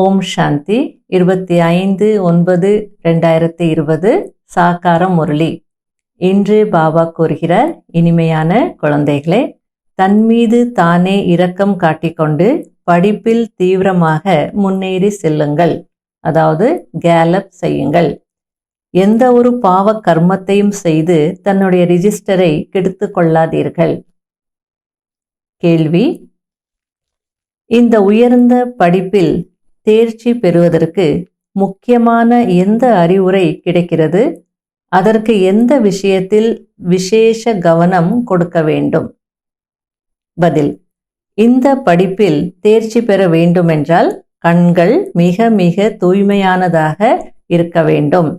ஓம் சாந்தி. இருபத்தி ஐந்து ஒன்பது ரெண்டாயிரத்தி இருபது. சாக்கார முரளி. இன்று பாபா கூறுகிறார் இனிமையான குழந்தைகளே தன்மீது தானே இரக்கம் காட்டிக்கொண்டு படிப்பில் தீவிரமாக முன்னேறி செல்லுங்கள். அதாவது கேலப் செய்யுங்கள். எந்த ஒரு பாவ கர்மத்தையும் செய்து தன்னுடைய ரிஜிஸ்டரை கெடுத்து கொள்ளாதீர்கள். கேள்வி இந்த உயர்ந்த படிப்பில் தேர்ச்சி பெறுவதற்கு முக்கியமான எந்த அறிவுரை கிடைக்கிறது? அதற்கு எந்த விஷயத்தில் விசேஷ கவனம் கொடுக்க வேண்டும்? பதில் இந்த படிப்பில் தேர்ச்சி பெற வேண்டுமென்றால் கண்கள் மிக மிக தூய்மையானதாக இருக்க வேண்டும்.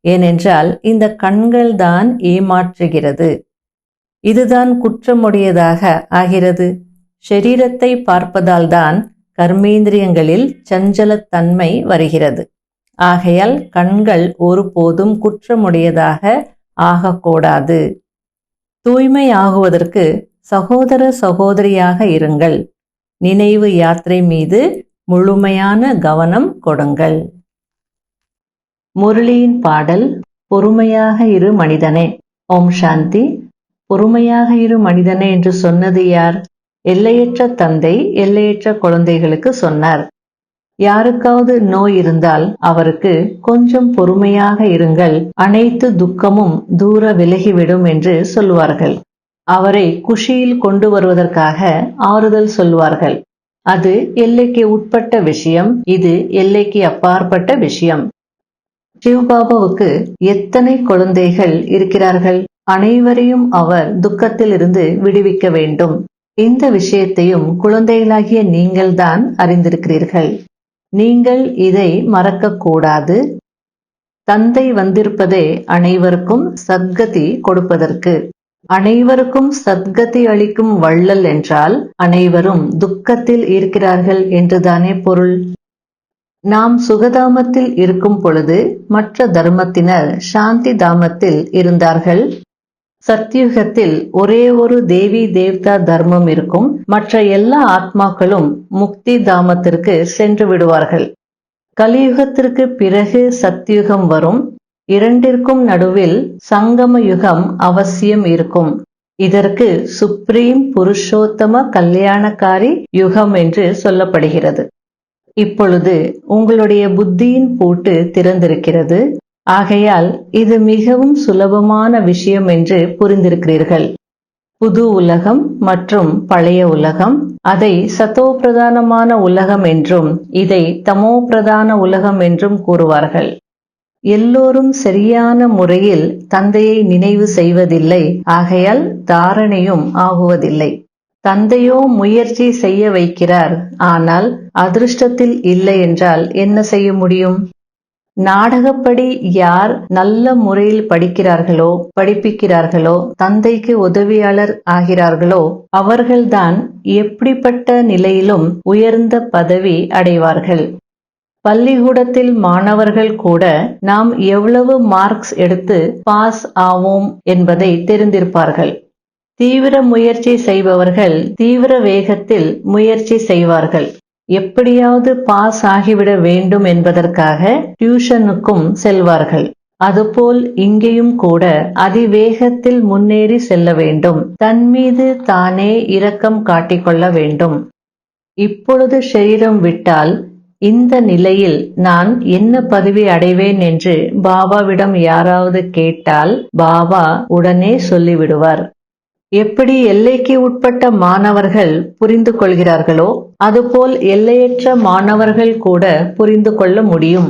ஏனென்றால் இந்த கண்கள் தான் ஏமாற்றுகிறது. இதுதான் குற்றமுடையதாக ஆகிறது. ஷரீரத்தை பார்ப்பதால் தான் கர்மேந்திரியங்களில் சஞ்சலத்தன்மை வருகிறது. ஆகையால் கண்கள் ஒருபோதும் குற்றமுடையதாக ஆகக்கூடாது. தூய்மை ஆகுவதற்கு சகோதர சகோதரியாக இருங்கள். நினைவு யாத்திரை மீது முழுமையான கவனம் கொடுங்கள். முரளியின் பாடல் பொறுமையாக இரு மனிதனே. ஓம் சாந்தி. பொறுமையாக இரு மனிதனே என்று சொன்னது யார்? எல்லையற்ற தந்தை எல்லையற்ற குழந்தைகளுக்கு சொன்னார். யாருக்காவது நோய் இருந்தால் அவருக்கு கொஞ்சம் பொறுமையாக இருங்கள். அனைத்து துக்கமும் தூர விலகிவிடும் என்று சொல்வார்கள் அவரை குஷியில் கொண்டு வருவதற்காக ஆறுதல் சொல்வார்கள் அது எல்லைக்கு உட்பட்ட விஷயம் இது எல்லைக்கு அப்பாற்பட்ட விஷயம். சிவபாபாவுக்கு எத்தனை குழந்தைகள் இருக்கிறார்கள்? அனைவரையும் அவர் துக்கத்தில் இருந்து விடுவிக்க வேண்டும். இந்த விஷயத்தையும் குழந்தைகளாகிய நீங்கள்தான் அறிந்திருக்கிறீர்கள். நீங்கள் இதை மறக்கக்கூடாது. தந்தை வந்திருப்பதே அனைவருக்கும் சத்கதி கொடுப்பதற்கு. அனைவருக்கும் சத்கதி அளிக்கும் வள்ளல் என்றால் அனைவரும் துக்கத்தில் இருக்கிறார்கள் என்றுதானே பொருள். நாம் சுகதாமத்தில் இருக்கும் பொழுது மற்ற தர்மத்தினர் சாந்தி தாமத்தில் இருந்தார்கள். சத்யுகத்தில் ஒரே ஒரு தேவி தேவதா தர்மம் இருக்கும். மற்ற எல்லா ஆத்மாக்களும் முக்தி தாமத்திற்கு சென்று விடுவார்கள். கலியுகத்திற்கு பிறகு சத்யுகம் வரும். இரண்டிற்கும் நடுவில் சங்கம யுகம் அவசியம் இருக்கும். இதற்கு சுப்ரீம் புருஷோத்தம கல்யாணக்காரி யுகம் என்று சொல்லப்படுகிறது. இப்பொழுது உங்களுடைய புத்தியின் பூட்டு திறந்திருக்கிறது. ஆகையால் இது மிகவும் சுலபமான விஷயம் என்று புரிந்திருக்கிறீர்கள். புது உலகம் மற்றும் பழைய உலகம் அதை சத்தோ பிரதானமான உலகம் என்றும் இதை தமோ பிரதான உலகம் என்றும் கூறுவார்கள். எல்லோரும் சரியான முறையில் தந்தையை நினைவு செய்வதில்லை ஆகையால் தாரணையும் ஆகுவதில்லை. தந்தையோ முயற்சி செய்ய வைக்கிறார் ஆனால் அதிர்ஷ்டத்தில் இல்லை என்றால் என்ன செய்ய முடியும்? நாடகப்படி யார் நல்ல முறையில் படிக்கிறார்களோ படிப்பிக்கிறார்களோ தந்தைக்கு உதவியாளர் ஆகிறார்களோ அவர்கள்தான் எப்படிப்பட்ட நிலையிலும் உயர்ந்த பதவி அடைவார்கள். பள்ளிக்கூடத்தில் மாணவர்கள் கூட நாம் எவ்வளவு மார்க்ஸ் எடுத்து பாஸ் ஆவோம் என்பதை தெரிந்திருப்பார்கள். தீவிர முயற்சி செய்பவர்கள் தீவிர வேகத்தில் முயற்சி செய்வார்கள். எப்படியாவது பாஸ் ஆகிவிட வேண்டும் என்பதற்காக டியூஷனுக்கும் செல்வார்கள். அதுபோல் இங்கேயும் கூட அதிவேகத்தில் முன்னேறி செல்ல வேண்டும். தன் மீது தானே இரக்கம் காட்டிக்கொள்ள வேண்டும். இப்பொழுது சரீரம் விட்டால் இந்த நிலையில் நான் என்ன பதவி அடைவேன் என்று பாபாவிடம் யாராவது கேட்டால் பாபா உடனே சொல்லிவிடுவார். எப்படி எல்லைக்கு உட்பட்ட மாணவர்கள் புரிந்து கொள்கிறார்களோ அதுபோல் எல்லையற்ற மாணவர்கள் கூட புரிந்து கொள்ள முடியும்.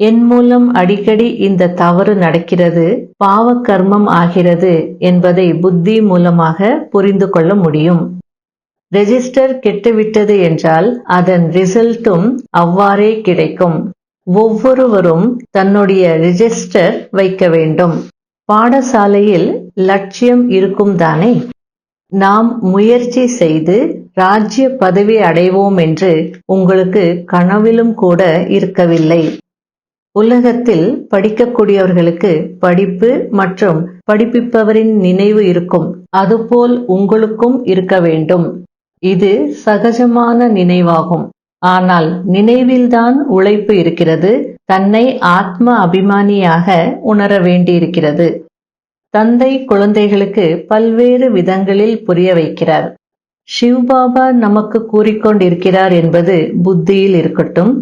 என் மூலம் அடிக்கடி இந்த தவறு நடக்கிறது பாவ கர்மம் ஆகிறது என்பதை புத்தி மூலமாக புரிந்து கொள்ள முடியும். ரெஜிஸ்டர் கெட்டுவிட்டது என்றால் அதன் ரிசல்ட்டும் அவ்வாறே கிடைக்கும். ஒவ்வொருவரும் தன்னுடைய ரிஜிஸ்டர் வைக்க வேண்டும். பாடசாலையில் லட்சியம் இருக்கும் தானே நாம் முயற்சி செய்து ராஜ்ய பதவி அடைவோம் என்று உங்களுக்கு கனவிலும் கூட இருக்கவில்லை. உலகத்தில் படிக்கக்கூடியவர்களுக்கு படிப்பு மற்றும் படிப்பிப்பவரின் நினைவு இருக்கும். அதுபோல் உங்களுக்கும் இருக்க வேண்டும். இது சகஜமான நினைவாகும். ஆனால் நினைவில்தான் உழைப்பு இருக்கிறது. தன்னை ஆத்ம அபிமானியாக உணர வேண்டியிருக்கிறது. தந்தை குழந்தைகளுக்கு பல்வேறு விதங்களில் புரிய வைக்கிறார். சிவ்பாபா நமக்கு கூறிக்கொண்டிருக்கிறார் என்பது புத்தியில் இருக்கட்டும்.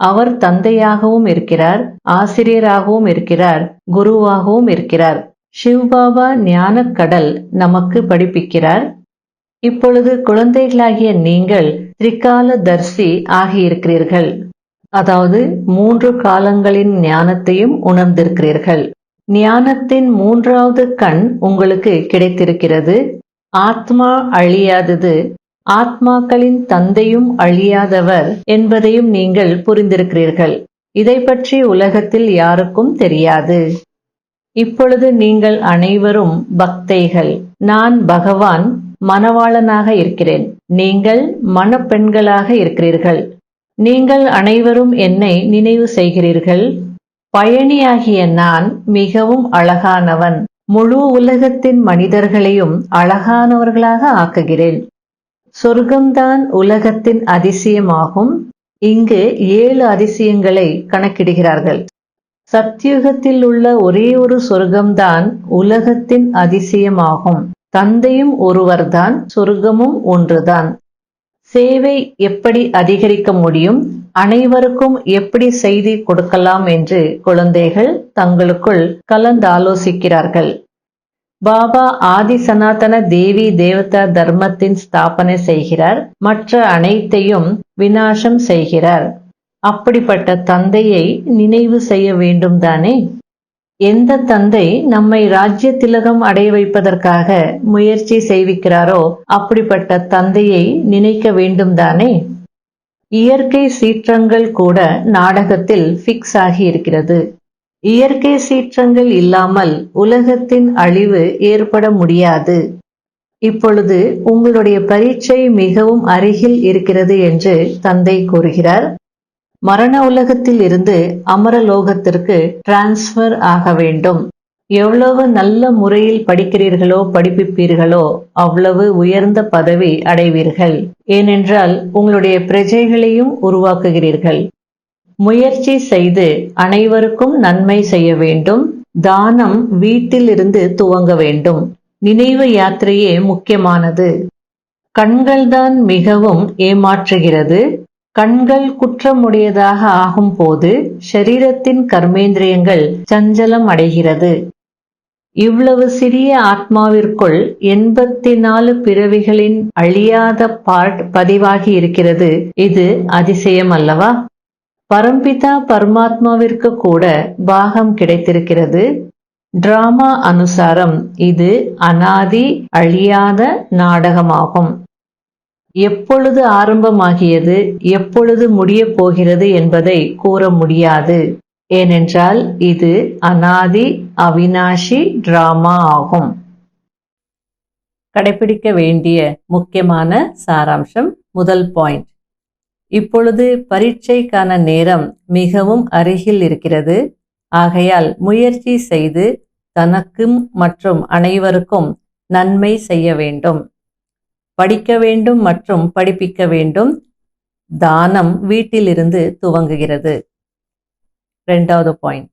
அவர் தந்தையாகவும் இருக்கிறார் ஆசிரியராகவும் இருக்கிறார் குருவாகவும் இருக்கிறார். சிவ்பாபா ஞானக் கடல் நமக்கு படிப்பிக்கிறார். இப்பொழுது குழந்தைகளாகிய நீங்கள் திரிகால தர்சி ஆகியிருக்கிறீர்கள். அதாவது மூன்று காலங்களின் ஞானத்தையும் உணர்ந்திருக்கிறீர்கள். ஞானத்தின் மூன்றாவது கண் உங்களுக்கு கிடைத்திருக்கிறது. ஆத்மா அழியாதது ஆத்மாக்களின் தந்தையும் அழியாதவர் என்பதையும் நீங்கள் புரிந்திருக்கிறீர்கள். இதை பற்றி உலகத்தில் யாருக்கும் தெரியாது. இப்பொழுது நீங்கள் அனைவரும் பக்தைகள். நான் பகவான் மணவாளனாக இருக்கிறேன். நீங்கள் மணப்பெண்களாக இருக்கிறீர்கள். நீங்கள் அனைவரும் என்னை நினைவு செய்கிறீர்கள். பயணியாகிய நான் மிகவும் அழகானவன். முழு உலகத்தின் மனிதர்களையும் அழகானவர்களாக ஆக்குகிறேன். சொர்க்கம்தான் உலகத்தின் அதிசயமாகும். இங்கு ஏழு அதிசயங்களை கணக்கிடுகிறார்கள். சத்தியுகத்தில் உள்ள ஒரே ஒரு சொர்க்கம்தான் உலகத்தின் அதிசயமாகும். தந்தையும் ஒருவர்தான் சொர்க்கமும் ஒன்றுதான். சேவை எப்படி அதிகரிக்க முடியும்? அனைவருக்கும் எப்படி செய்தி கொடுக்கலாம் என்று குழந்தைகள் தங்களுக்குள் கலந்தாலோசிக்கிறார்கள். பாபா ஆதி சனாதன தேவி தேவதா தர்மத்தின் ஸ்தாபனை செய்கிறார். மற்ற அனைத்தையும் வினாசம் செய்கிறார். அப்படிப்பட்ட தந்தையை நினைவு செய்ய வேண்டும் தானே? எந்த தந்தை நம்மை ராஜ்ய திலகம் அடைய வைப்பதற்காக முயற்சி செய்விக்கிறாரோ அப்படிப்பட்ட தந்தையை நினைக்க வேண்டும் தானே இயற்கை சீற்றங்கள் கூட நாடகத்தில் ஃபிக்ஸ் ஆகி இருக்கிறது. இயற்கை சீற்றங்கள் இல்லாமல் உலகத்தின் அழிவு ஏற்பட முடியாது. இப்பொழுது உங்களுடைய பரீட்சை மிகவும் அருகில் இருக்கிறது என்று தந்தை கூறுகிறார். மரண உலகத்தில் இருந்து அமரலோகத்திற்கு டிரான்ஸ்ஃபர் ஆக வேண்டும். எவ்வளவு நல்ல முறையில் படிக்கிறீர்களோ படிப்பிப்பீர்களோ அவ்வளவு உயர்ந்த பதவி அடைவீர்கள். ஏனென்றால் உங்களுடைய பிரஜைகளையும் உருவாக்குகிறீர்கள். முயற்சி செய்து அனைவருக்கும் நன்மை செய்ய வேண்டும். தானம் வீட்டிலிருந்து துவங்க வேண்டும். நினைவு யாத்திரையே முக்கியமானது. கண்கள்தான் மிகவும் ஏமாற்றுகிறது. கண்கள் குற்றமுடையதாக ஆகும் போது ஷரீரத்தின் கர்மேந்திரியங்கள் சஞ்சலம் அடைகிறது. இவ்வளவு சிறிய ஆத்மாவிற்குள் எண்பத்தி நாலு பிறவிகளின் அழியாத பார்ட் பதிவாகி இருக்கிறது. இது அதிசயம் அல்லவா? பரம்பிதா பரமாத்மாவிற்கு கூட பாகம் கிடைத்திருக்கிறது. டிராமா அனுசாரம் இது அனாதி அழியாத நாடகமாகும். எப்பொழுது ஆரம்பமாகியது எப்பொழுது முடியப் போகிறது என்பதை கூற முடியாது. ஏனென்றால் இது அனாதி அவினாஷி டிராமா ஆகும். கடைபிடிக்க வேண்டிய முக்கியமான சாராம்சம் முதல் பாயிண்ட் இப்பொழுது பரீட்சைக்கான நேரம் மிகவும் அருகில் இருக்கிறது. ஆகையால் முயற்சி செய்து தனக்கும் மற்றும் அனைவருக்கும் நன்மை செய்ய வேண்டும். படிக்க வேண்டும் மற்றும் படிப்பிக்க வேண்டும். தானம் வீட்டிலிருந்து துவங்குகிறது. ரெண்டாவது பாயிண்ட்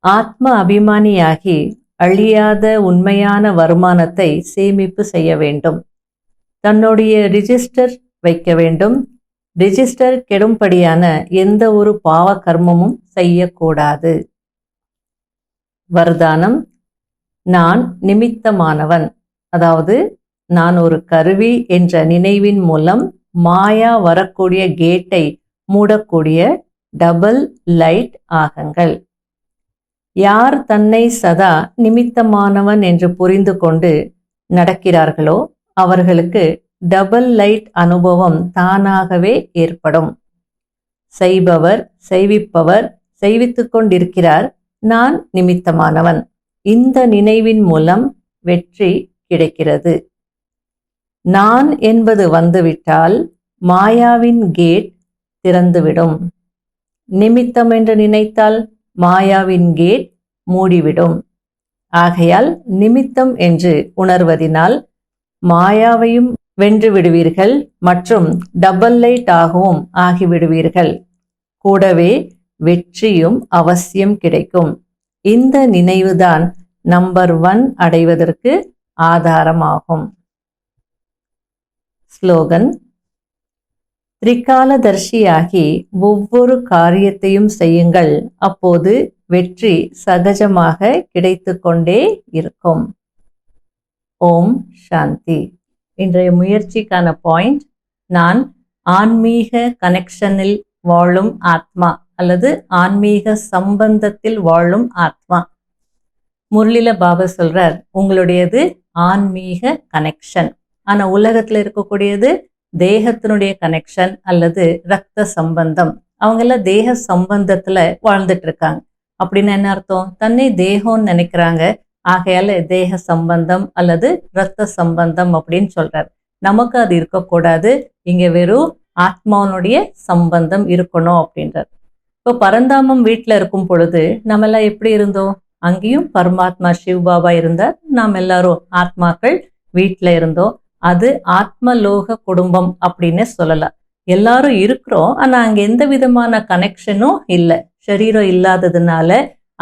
ஆத்ம அபிமானியாகி அழியாத உண்மையான வருமானத்தை சேமிப்பு செய்ய வேண்டும். தன்னுடைய ரிஜிஸ்டர் வைக்க வேண்டும். ரிஜிஸ்டர் கெடும்படியான எந்த ஒரு பாவ கர்மமும் செய்யக்கூடாது. வரதானம். நான் நிமித்தமானவன். அதாவது நான் ஒரு கருவி என்ற நினைவின் மூலம் மாயா வரக்கூடிய கேட்டை மூடக்கூடிய டபுள் லைட் ஆகங்கள். யார் தன்னை சதா நிமித்தமானவன் என்று புரிந்து கொண்டு நடக்கிறார்களோ அவர்களுக்கு டபுள் லைட் அனுபவம் தானாகவே ஏற்படும். செய்பவர் செய்விப்பவர் செய்வித்துக் கொண்டிருக்கிறார் நான் நிமித்தமானவன். இந்த நினைவின் மூலம் வெற்றி கிடைக்கிறது. நான் என்பது வந்துவிட்டால் மாயாவின் கேட் திறந்துவிடும். நிமித்தம் என்று நினைத்தால் மாயாவின் கேட் மூடிவிடும். ஆகையால் நிமித்தம் என்று உணர்வதினால் மாயாவையும் வென்று விடுவீர்கள் மற்றும் டபுள் லைட் ஆகவும் ஆகிவிடுவீர்கள். கூடவே வெற்றியும் அவசியம் கிடைக்கும். இந்த நினைவுதான் நம்பர் ஒன் அடைவதற்கு ஆதாரமாகும். ஸ்லோகன். திரிகாலதர்ஷியாகி ஒவ்வொரு காரியத்தையும் செய்யுங்கள் அப்போது வெற்றி சகஜமாக கிடைத்து கொண்டே இருக்கும் ஓம் சாந்தி இன்றைய முயற்சிக்கான பாயிண்ட் நான் ஆன்மீக கனெக்ஷனில் வாழும் ஆத்மா அல்லது ஆன்மீக சம்பந்தத்தில் வாழும் ஆத்மா முரளில பாபா சொல்றார் உங்களுடையது ஆன்மீக கனெக்ஷன் ஆனா உலகத்துல இருக்கக்கூடியது தேகத்தினுடைய கனெக்ஷன் அல்லது ரத்த சம்பந்தம். அவங்க எல்லாம் தேக சம்பந்தத்துல வாழ்ந்துட்டு இருக்காங்க அப்படின்னு என்ன அர்த்தம்? தன்னை தேகம்னு நினைக்கிறாங்க. ஆகையால தேக சம்பந்தம் அல்லது ரத்த சம்பந்தம் அப்படின்னு சொல்றாரு. நமக்கு அது இருக்கக்கூடாது. இங்க வெறும் ஆத்மாவனுடைய சம்பந்தம் இருக்கணும் அப்படின்றார். இப்போ பரந்தாமம் வீட்டில் இருக்கும் பொழுது நம்ம எல்லாம் எப்படி இருந்தோம்? அங்கேயும் பரமாத்மா சிவ் பாபா இருந்தார். நாம் எல்லாரும் ஆத்மாக்கள் வீட்டில் இருந்தோம். அது ஆத்மலோக குடும்பம் அப்படின்னு சொல்லலாம் எல்லாரும் இருக்கிறோம் ஆனால் அங்கே எந்த விதமான கனெக்ஷனும் இல்லை. சரீரம் இல்லாததுனால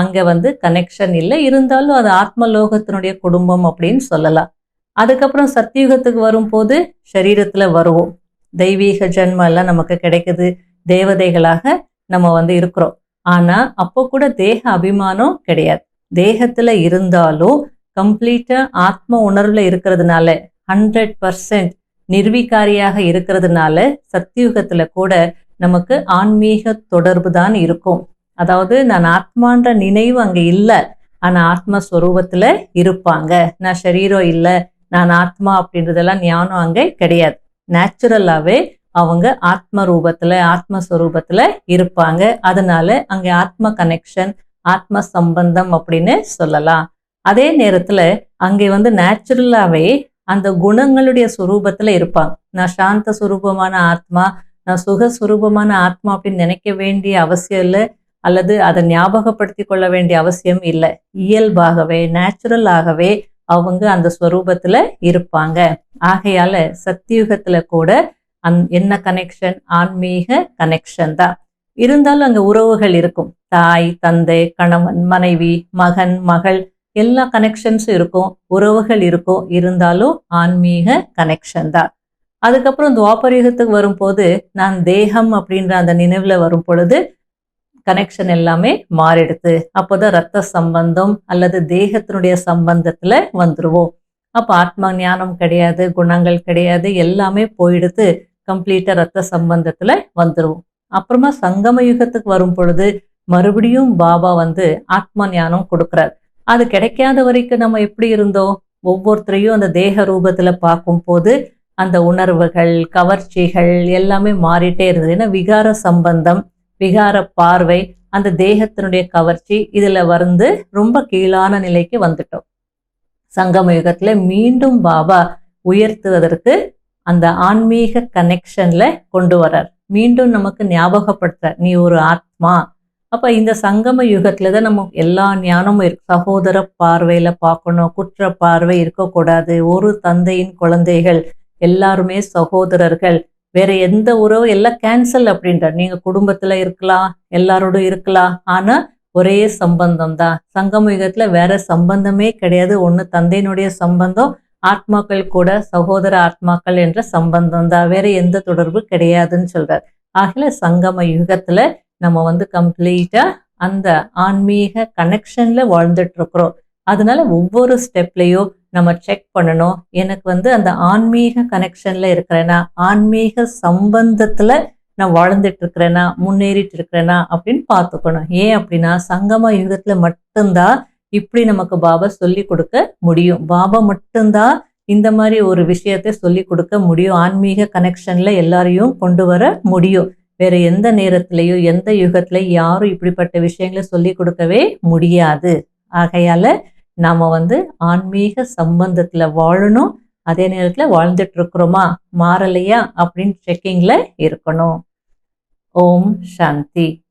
அங்கே வந்து கனெக்ஷன் இல்லை. இருந்தாலும் அது ஆத்மலோகத்தினுடைய குடும்பம் அப்படின்னு சொல்லலாம் அதுக்கப்புறம் சத்தியுகத்துக்கு வரும்போது சரீரத்துல வருவோம். தெய்வீக ஜென்மம் எல்லாம் நமக்கு கிடைக்குது. தேவதைகளாக நம்ம வந்து இருக்கிறோம். ஆனால் அப்போ கூட தேக அபிமானம் கிடையாது. தேகத்தில் இருந்தாலும் கம்ப்ளீட்டாக ஆத்ம உணர்வில் இருக்கிறதுனால ஹண்ட்ரட் பர்சன்ட் நிர்வீகாரியாக இருக்கிறதுனால சத்தியுகத்துல கூட நமக்கு ஆன்மீக தொடர்பு தான் இருக்கும். அதாவது நான் ஆத்மான்ற நினைவு அங்க இல்லை ஆனா ஆத்மஸ்வரூபத்துல இருப்பாங்க. நான் சரீரம் இல்லை நான் ஆத்மா அப்படின்றதெல்லாம் ஞானம் அங்க கிடையாது. நேச்சுரலாவே அவங்க ஆத்ம ரூபத்துல ஆத்மஸ்வரூபத்துல இருப்பாங்க. அதனால அங்க ஆத்ம கனெக்ஷன் ஆத்ம சம்பந்தம் அப்படின்னு சொல்லலாம். அதே நேரத்துல அங்கே வந்து நேச்சுரலாவே அந்த குணங்களுடைய சுரூபத்துல இருப்பாங்க நான் சாந்த சுரூபமான ஆத்மா நான் சுக சுரூபமான ஆத்மா அப்படின்னு நினைக்க வேண்டிய அவசியம் இல்லை அல்லது அதை ஞாபகப்படுத்தி கொள்ள வேண்டிய அவசியம் இல்லை. இயல்பாகவே நேச்சுரலாகவே அவங்க அந்த ஸ்வரூபத்துல இருப்பாங்க. ஆகையால சத்தியுகத்துல கூட அந் என்ன கனெக்ஷன் ஆன்மீக கனெக்ஷன் தான். இருந்தாலும் அங்க உறவுகள் இருக்கும். தாய் தந்தை கணவன் மனைவி மகன் மகள் எல்லா கனெக்ஷன்ஸும் இருக்கும் உறவுகள் இருக்கும் இருந்தாலும் ஆன்மீக கனெக்ஷன் தான். அதுக்கப்புறம் துவாபரயுகத்துக்கு வரும்போது நான் தேகம் அப்படின்ற அந்த நினைவில் வரும் பொழுது கனெக்ஷன் எல்லாமே மாறிடுது. அப்போதான் ரத்த சம்பந்தம் அல்லது தேகத்தினுடைய சம்பந்தத்தில் வந்துருவோம். அப்போ ஆத்மா ஞானம் கிடையாது குணங்கள் கிடையாது எல்லாமே போயிடுது. கம்ப்ளீட்டாக ரத்த சம்பந்தத்தில் வந்துடுவோம் அப்புறமா சங்கம யுகத்துக்கு வரும் பொழுது மறுபடியும் பாபா வந்து ஆத்ம ஞானம் கொடுக்குறார். அது கிடைக்காத வரைக்கும் நம்ம எப்படி இருந்தோம்? ஒவ்வொருத்தரையும் அந்த தேக ரூபத்துல பார்க்கும் போது அந்த உணர்வுகள் கவர்ச்சிகள் எல்லாமே மாறிட்டே இருந்தது. ஏன்னா விகார சம்பந்தம் விகார பார்வை அந்த தேகத்தினுடைய கவர்ச்சி இதுல வந்து ரொம்ப கீழான நிலைக்கு வந்துட்டோம். சங்கம யுகத்துல மீண்டும் பாபா உயர்த்துவதற்கு அந்த ஆன்மீக கனெக்ஷன்ல கொண்டு வரார் மீண்டும் நமக்கு ஞாபகப்படுத்துறார். நீ ஒரு ஆத்மா அப்போ இந்த சங்கம யுகத்தில் தான் நம்ம எல்லா ஞானமும் இருக்கு. சகோதர பார்வையில் பார்க்கணும் குற்ற பார்வை இருக்கக்கூடாது. ஒரு தந்தையின் குழந்தைகள் எல்லாருமே சகோதரர்கள். வேற எந்த உறவும் எல்லாம் கேன்சல் அப்படின்றார் நீங்கள் குடும்பத்தில் இருக்கலாம் எல்லாரோட இருக்கலாம். ஆனால் ஒரே சம்பந்தம் தான் சங்கம யுகத்தில் வேற சம்பந்தமே கிடையாது. ஒன்று தந்தையினுடைய சம்பந்தம் ஆத்மாக்கள் கூட சகோதர ஆத்மாக்கள் என்ற சம்பந்தம் தான் வேற எந்த தொடர்பு கிடையாதுன்னு சொல்றார். ஆகல சங்கம யுகத்துல நம்ம வந்து கம்ப்ளீட்டாக அந்த ஆன்மீக கனெக்ஷனில் வாழ்ந்துட்டுருக்குறோம். அதனால ஒவ்வொரு ஸ்டெப்லேயும் நம்ம செக் பண்ணணும். எனக்கு வந்து அந்த ஆன்மீக கனெக்ஷனில் இருக்கிறேன்னா ஆன்மீக சம்பந்தத்தில் நான் வாழ்ந்துட்டு இருக்கிறேனா முன்னேறிட்டு இருக்கிறேனா அப்படின்னு பார்த்துக்கணும். ஏன் அப்படின்னா சங்கம யுகத்தில் மட்டும்தான் இப்படி நமக்கு பாபா சொல்லி கொடுக்க முடியும். பாபா மட்டும்தான் இந்த மாதிரி ஒரு விஷயத்தை சொல்லி கொடுக்க முடியும். ஆன்மீக கனெக்ஷனில் எல்லாரையும் கொண்டு வர முடியும். வேற எந்த நேரத்திலையும் எந்த யுகத்திலையும் யாரும் இப்படிப்பட்ட விஷயங்களை சொல்லி கொடுக்கவே முடியாது. ஆகையால நாம வந்து ஆன்மீக சம்பந்தத்துல வாழணும். அதே நேரத்துல வாழ்ந்துட்டு இருக்கிறோமா? மாறலையா? அப்படின்னு செக்கிங்ல இருக்கணும். ஓம் சாந்தி.